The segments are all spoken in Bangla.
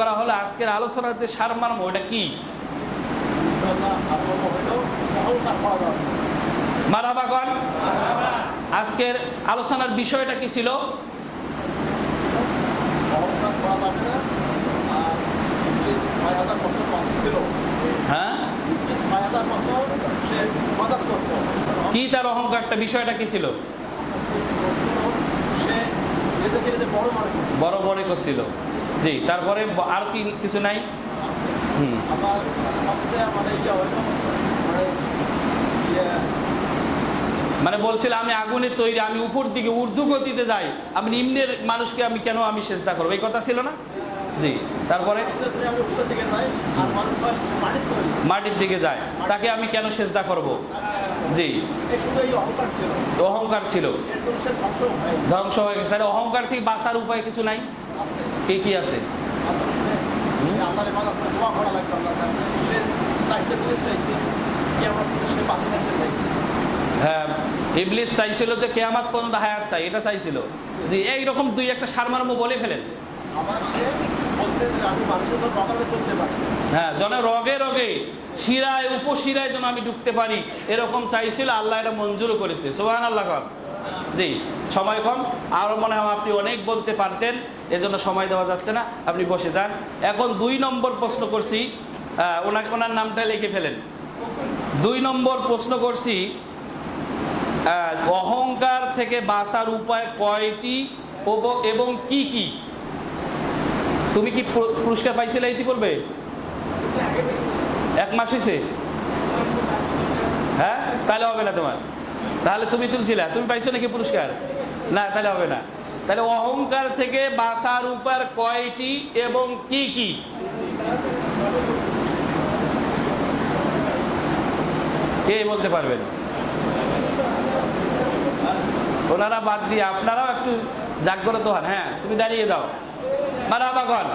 করা হলো আজকের আলোচনার যে সারমার্ম ওটা কি। মারাবাগন আজকের আলোচনার বিষয়টা কি ছিল? হ্যাঁ? কি তার অহংকারটা? বিষয়টা কি ছিল? সে বড় মনে বড় বড় করছিল। জি তারপরে আর কি কিছু নাই? হুম। মানে বলছিল আমি আগুনের তৈরি আমি উপর দিকে ঊর্ধ্ব গতিতে যাই। আমি নিম্নের মানুষকে আমি কেন আমি চেষ্টা করব? এই কথা ছিল না? জি তারপরে? মাটির দিকে যায়। তাকে আমি কেন চেষ্টা করব? জি। অহংকার ছিল। ধ্বংস হয়ে গেছে। তাহলে অহংকার থেকে বাঁচার উপায় কিছু নাই? কি কি আছে? হ্যাঁ ইবলিস চাইছিল যে কেয়ামাত পর্যন্ত হায়াত চাই এটা চাইছিল। জি এইরকম দুই একটা সারমার্ম বলে ফেলেন। যে হ্যাঁ যেন রগে রগে শিরায় উপশিরায় যেন আমি ঢুকতে পারি এরকম চাইছিল আল্লাহ এটা মঞ্জুরও করেছে। সোহান আল্লাহ কম জি, সময় কম। আরও মনে হয় আপনি অনেক বলতে পারতেন, এজন্য সময় দেওয়া যাচ্ছে না, আপনি বসে যান। এখন দুই নম্বর প্রশ্ন করছি ওনাকে, ওনার নামটা লিখে ফেলেন। দুই নম্বর প্রশ্ন করছি অহংকার থেকে বাঁচার উপায় কয়টি এবং কি কি? তুমি কি পুরস্কার পাইছিলে ইতিপূর্বে? এক মাস হয়েছে হ্যাঁ? তাহলে হবে না তোমার। তাহলে তুমি তুলছিলা, তুমি পাইছো নাকি পুরস্কার? না, তাহলে হবে না। তাহলে অহংকার থেকে বাঁচার উপায় কয়টি এবং কি কি? কে বলতে পারবেন? ওনারা বাদ দিয়ে আপনারাও একটু জাগ্রত হন হ্যাঁ তুমি দাঁড়িয়ে যাও। মারাবাগন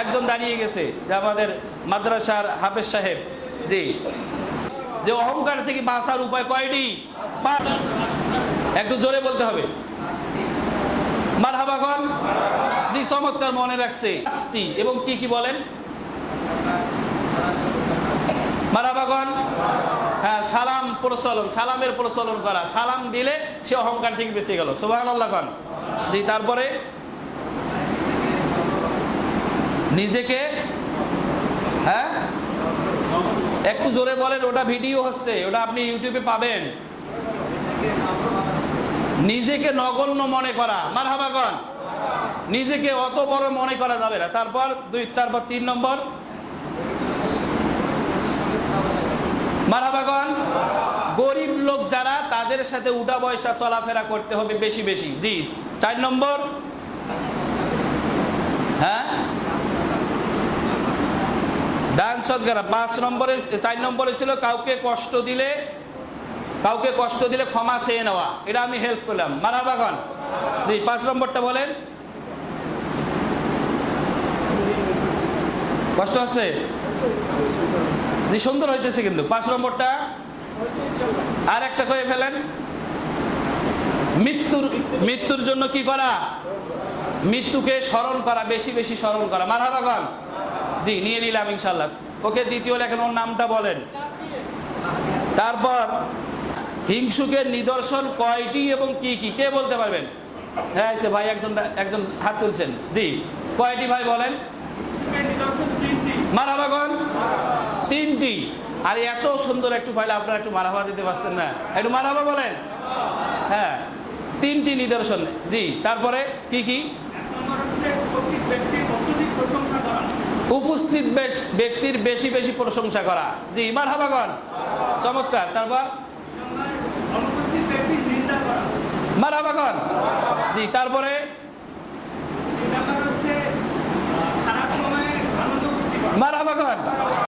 একজন দাঁড়িয়ে গেছে, যে আমাদের মাদ্রাসার হাফেজ সাহেব। জি। যে অহংকার থেকে বাঁচার উপায় কয়টি। একটু জোরে বলতে হবে। মারহাবাগন জি চমৎকার মনে রাখছে এবং কি কি বলেন? মারাবাগন হ্যাঁ সালাম প্রচলন, সালামের প্রচলন করা, সালাম দিলে সে অহংকার থেকে বেঁচে গেল। সোহান আল্লাহ খান জি, তারপরে? নিজেকে হ্যাঁ একটু জোরে বলেন, ওটা ভিডিও হচ্ছে, ওটা আপনি ইউটিউবে পাবেন। নিজেকে নগণ্য মনে করা মার হাবাগন নিজেকে অত বড় মনে করা যাবে না। তারপর দুই, তারপর তিন নম্বর। মারাবাগন গরিব লোক যারা, তাদের সাথে উঠা বয়সা চলাফেরা করতে হবে বেশি বেশি। জি, চার নম্বর। হ্যাঁ? দান পাঁচ নম্বরে, চার নম্বরে ছিল কাউকে কষ্ট দিলে, কাউকে কষ্ট দিলে ক্ষমা চেয়ে নেওয়া। এটা আমি হেল্প করলাম। মারাবাগন। জি, পাঁচ নম্বরটা বলেন। কষ্ট আছে জি, সুন্দর হইতেছে কিন্তু। পাঁচ নম্বরটা। আর একটা করে ফেলেন। মৃত্যুর মৃত্যুর জন্য কি করা? মৃত্যুকে স্মরণ করা, বেশি বেশি স্মরণ করা। মারহাবাগন জি, নিয়ে নিলাম ইনশাল্লাহ ওকে দ্বিতীয় লেখেন ওর নামটা বলেন। তারপর হিংসুকের নিদর্শন কয়টি এবং কি কি? কে বলতে পারবেন? হ্যাঁ সে ভাই একজন একজন হাত তুলছেন। জি, কয়টি ভাই বলেন? মারাবাগন? তিনটি। আর, এত সুন্দর একটু ফাইলে আপনারা একটু মারাবা দিতে পারছেন না। একটু মারাবা বলেন। হ্যাঁ তিনটি নিদর্শন। জি, তারপরে কি কি? উপস্থিত ব্যক্তির বেশি বেশি প্রশংসা করা। জি মারহাবাগন চমৎকার। তারপর? মারাবাগন জি তারপরে? মারহাবাগন